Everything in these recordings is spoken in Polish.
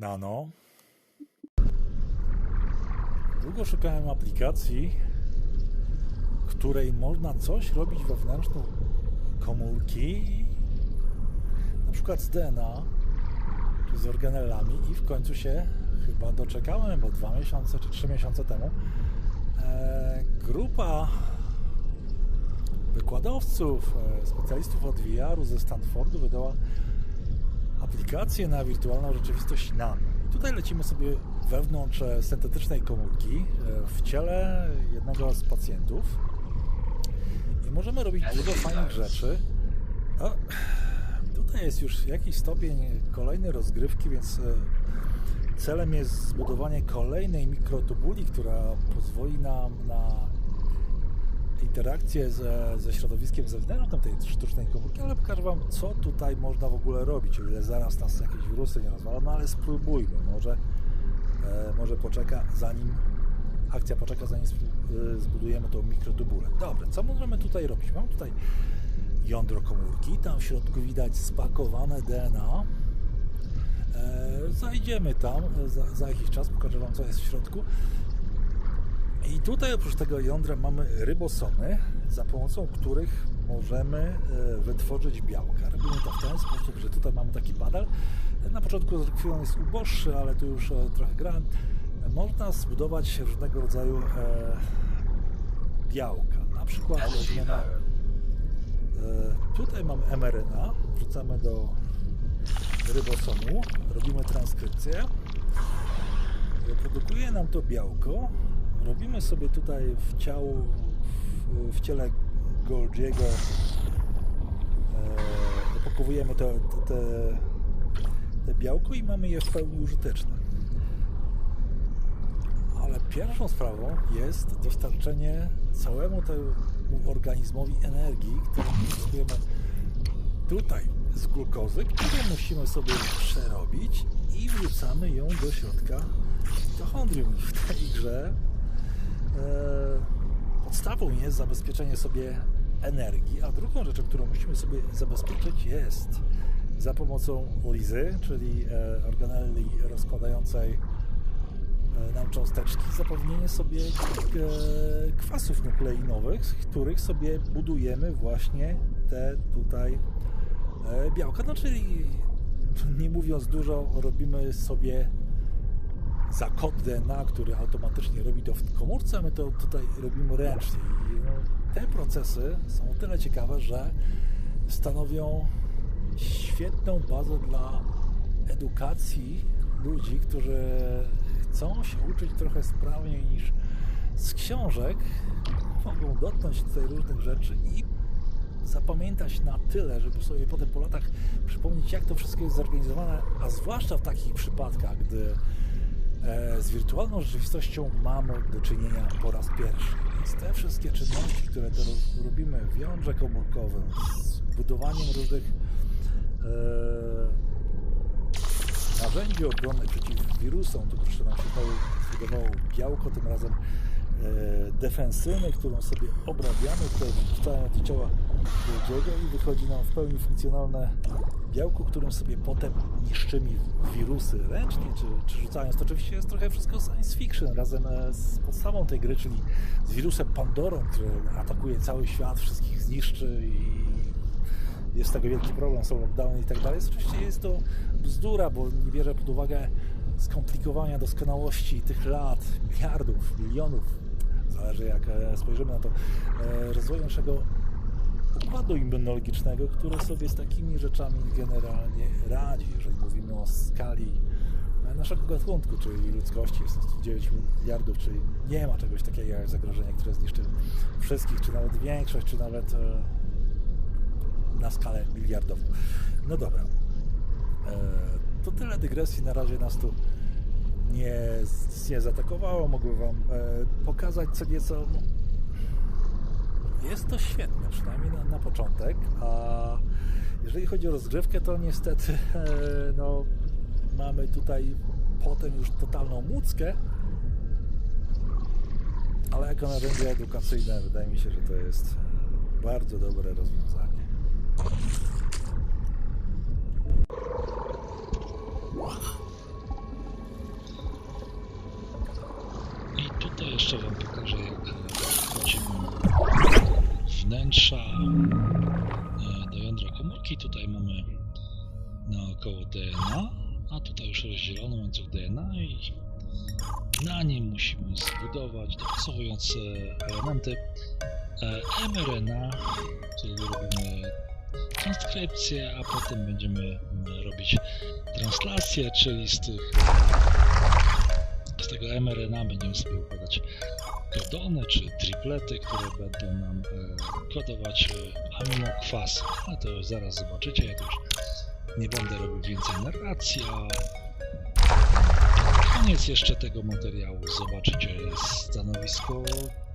Nano. Długo szukałem aplikacji, której można coś robić wewnętrzną komórki, na przykład z DNA, czy z organellami. I w końcu się chyba doczekałem, bo dwa miesiące czy trzy miesiące temu. E, grupa wykładowców, e, specjalistów od VR-u ze Stanfordu wydała aplikację na wirtualną rzeczywistość. I tutaj lecimy sobie wewnątrz e, syntetycznej komórki e, w ciele jednego z pacjentów i możemy robić dużo fajnych rzeczy. A, tutaj jest już jakiś stopień kolejnej rozgrywki, więc e, celem jest zbudowanie kolejnej mikrotubuli, która pozwoli nam na interakcję ze, ze środowiskiem zewnętrznym tej sztucznej komórki, ale pokażę Wam, co tutaj można w ogóle robić, o ile zaraz nas jakieś wirusy nie rozwalą, no ale spróbujmy, może, e, może poczeka, zanim akcja poczeka, zanim e, zbudujemy tą mikrotubulę. Dobra, co możemy tutaj robić? Mam tutaj jądro komórki, tam w środku widać spakowane DNA, e, zajdziemy tam e, za, za jakiś czas, pokażę Wam, co jest w środku. I tutaj oprócz tego jądra mamy rybosomy, za pomocą których możemy e, wytworzyć białka. Robimy to w ten sposób, że tutaj mamy taki badal. Na początku chwilą jest uboższy, ale tu już e, trochę grałem. Można zbudować różnego rodzaju e, białka. Na przykład weźmiemy, tutaj mamy emeryna, wrzucamy do rybosomu, robimy transkrypcję. Produkuje nam to białko, robimy sobie tutaj w ciału, w, w ciele Golgiego, e, dopakowujemy te, te, te białko i mamy je w pełni użyteczne. Ale pierwszą sprawą jest dostarczenie całemu temu organizmowi energii, którą uzyskujemy tutaj z glukozy, którą musimy sobie przerobić i wrzucamy ją do środka mitochondrium. W tej grze podstawą jest zabezpieczenie sobie energii, a drugą rzeczą, którą musimy sobie zabezpieczyć jest za pomocą lizy, czyli e, organelli rozkładającej e, nam cząsteczki, zapewnienie sobie e, kwasów nukleinowych, z których sobie budujemy właśnie te tutaj e, białka. No czyli nie mówiąc dużo, robimy sobie za kod DNA, który automatycznie robi to w komórce, my to tutaj robimy ręcznie. I no, te procesy są o tyle ciekawe, że stanowią świetną bazę dla edukacji ludzi, którzy chcą się uczyć trochę sprawniej niż z książek, mogą dotknąć tutaj różnych rzeczy i zapamiętać na tyle, żeby sobie potem po latach przypomnieć, jak to wszystko jest zorganizowane, a zwłaszcza w takich przypadkach, gdy z wirtualną rzeczywistością mamy do czynienia po raz pierwszy. Więc te wszystkie czynności, które to robimy w jądrze komórkowym, z budowaniem różnych e, narzędzi obronnych przeciw wirusom, tu proszę nam się zbudowało białko, tym razem e, defensyny, którą sobie obrabiamy, które wrzucają do ciała drugiego i wychodzi nam w pełni funkcjonalne białko, którym sobie potem niszczymy wirusy ręcznie, czy, czy rzucając. To oczywiście jest trochę wszystko science fiction razem e, z podstawą tej gry, czyli z wirusem Pandorą, który atakuje cały świat, wszystkich zniszczy i jest z tego wielki problem, są lockdowny i tak dalej. Oczywiście jest to bzdura, bo nie bierze pod uwagę skomplikowania doskonałości tych lat, miliardów, milionów, zależy jak e, spojrzymy na to, e, rozwoju naszego układu immunologicznego, który sobie z takimi rzeczami generalnie radzi, jeżeli mówimy o skali naszego gatunku, czyli ludzkości, jest 9 miliardów, czyli nie ma czegoś takiego jak zagrożenie, które zniszczy wszystkich, czy nawet większość, czy nawet e, na skalę miliardową. No dobra. To tyle dygresji, na razie nas tu nie, nie zaatakowało. Mogłem Wam pokazać co nieco. Jest to świetne, przynajmniej na, na, początek. A jeżeli chodzi o rozgrywkę, to niestety no, mamy tutaj potem już totalną muckę. Ale jako narzędzie edukacyjne wydaje mi się, że to jest bardzo dobre rozwiązanie. Jeszcze Wam pokażę, jak e, wchodzimy wnętrza e, do jądra komórki. Tutaj mamy naokoło DNA, a tutaj już rozdzielono łańcuch DNA i na nim musimy zbudować, dopasowując e, elementy mRNA, czyli robimy transkrypcję, a potem będziemy robić translację, czyli z tych tego mRNA będziemy sobie układać kodony czy triplety, które będą nam e, kodować e, aminokwas. Ale to zaraz zobaczycie, ja już nie będę robił więcej narracji, a koniec jeszcze tego materiału zobaczycie stanowisko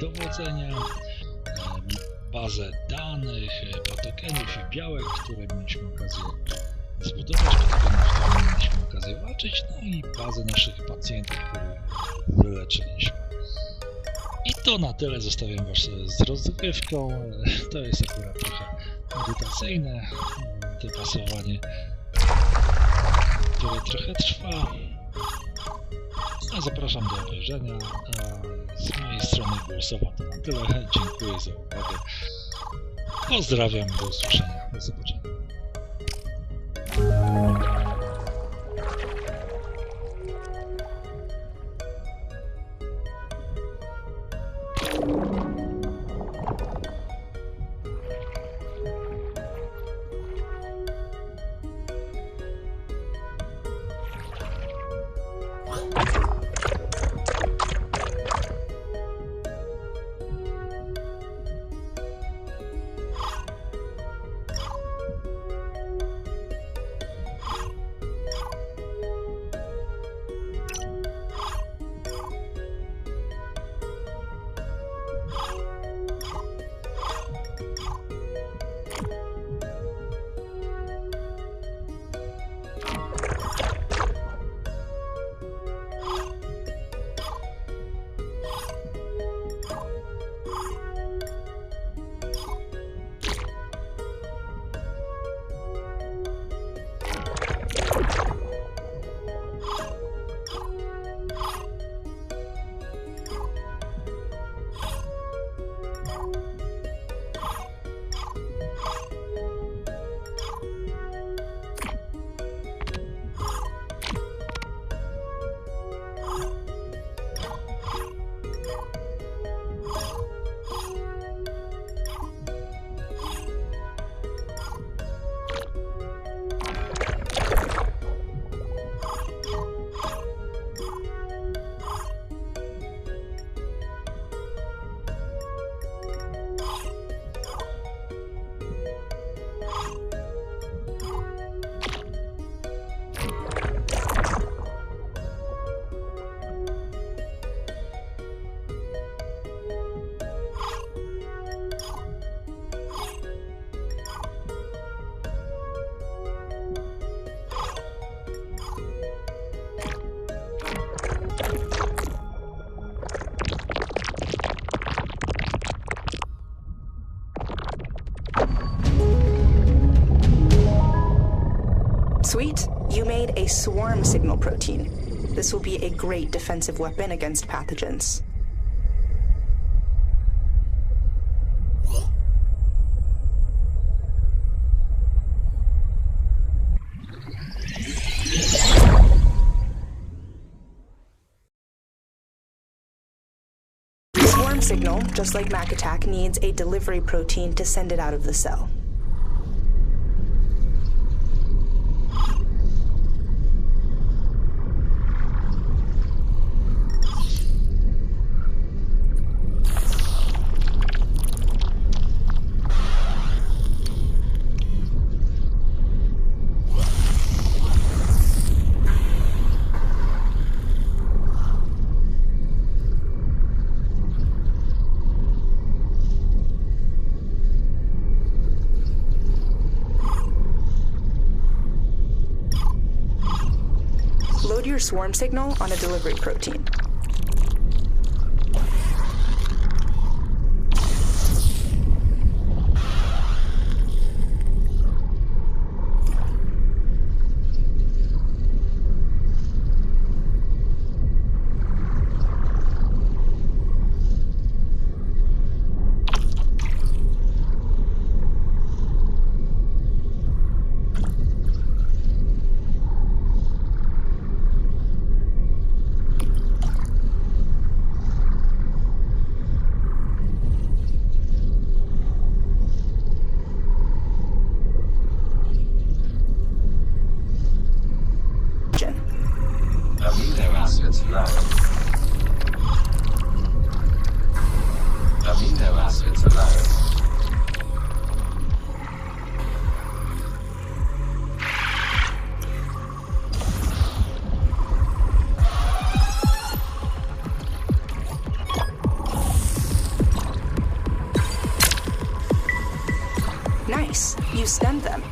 dowodzenia, em, bazę danych, e, patogenów i białek, które mieliśmy okazję zbudować, patogenów, które mieliśmy okazję walczyć, no i bazę naszych pacjentów, których wyleczyliśmy. I to na tyle. Zostawiam Was z rozgrywką. To jest akurat trochę medytacyjne dopasowanie, które trochę trwa. A zapraszam do obejrzenia. Z mojej strony głosowo to na tyle. Dziękuję za uwagę. Pozdrawiam, do usłyszenia. Do zobaczenia. Swarm signal protein. This will be a great defensive weapon against pathogens. Swarm signal, just like Mac Attack, needs a delivery protein to send it out of the cell. Load your swarm signal on a delivery protein. Low. Amino acids. Nice. You stunned them.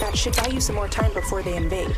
That should buy you some more time before they invade.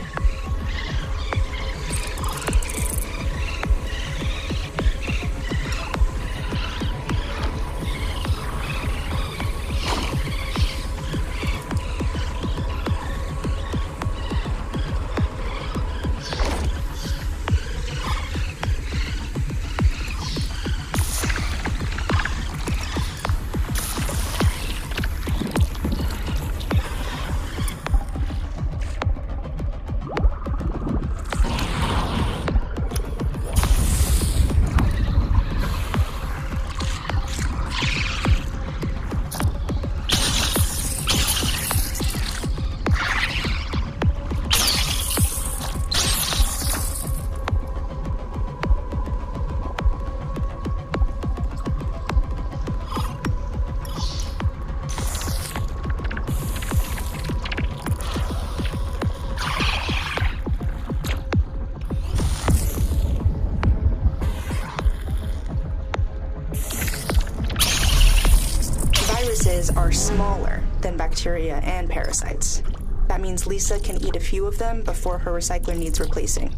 Are smaller than bacteria and parasites. That means Lisa can eat a few of them before her recycler needs replacing.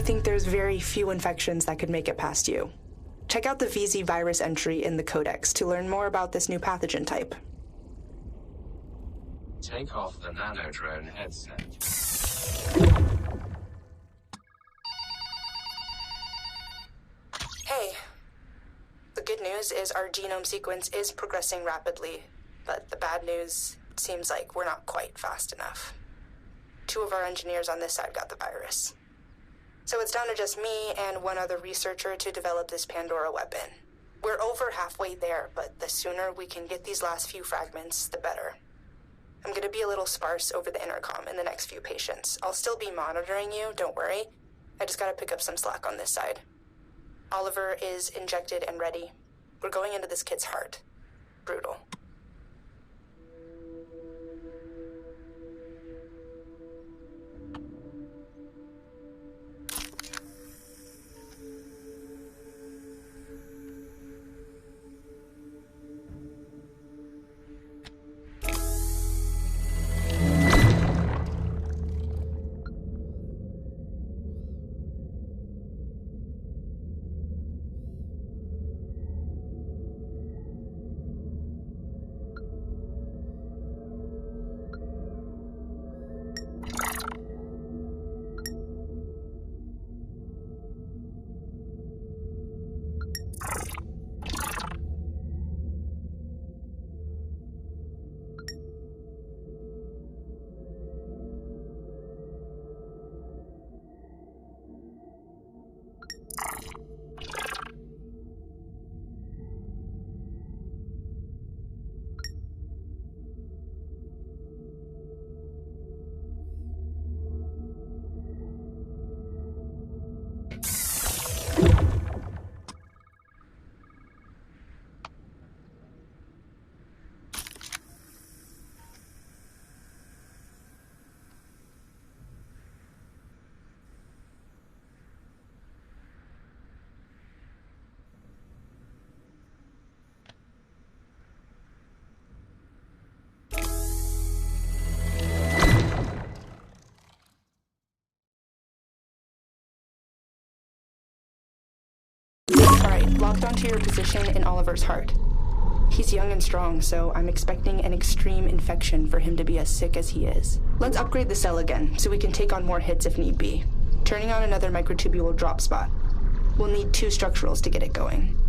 I think there's very few infections that could make it past you. Check out the VZ virus entry in the codex to learn more about this new pathogen type. Take off the nanodrone headset. Hey, the good news is our genome sequence is progressing rapidly, but the bad news seems like we're not quite fast enough. Two of our engineers on this side got the virus. So it's down to just me and one other researcher to develop this Pandora weapon. We're over halfway there, but the sooner we can get these last few fragments, the better. I'm gonna be a little sparse over the intercom in the next few patients. I'll still be monitoring you, don't worry. I just gotta pick up some slack on this side. Oliver is injected and ready. We're going into this kid's heart. Brutal. Locked onto your position in Oliver's heart. He's young and strong, so I'm expecting an extreme infection for him to be as sick as he is. Let's upgrade the cell again, so we can take on more hits if need be. Turning on another microtubule drop spot. We'll need two structurals to get it going.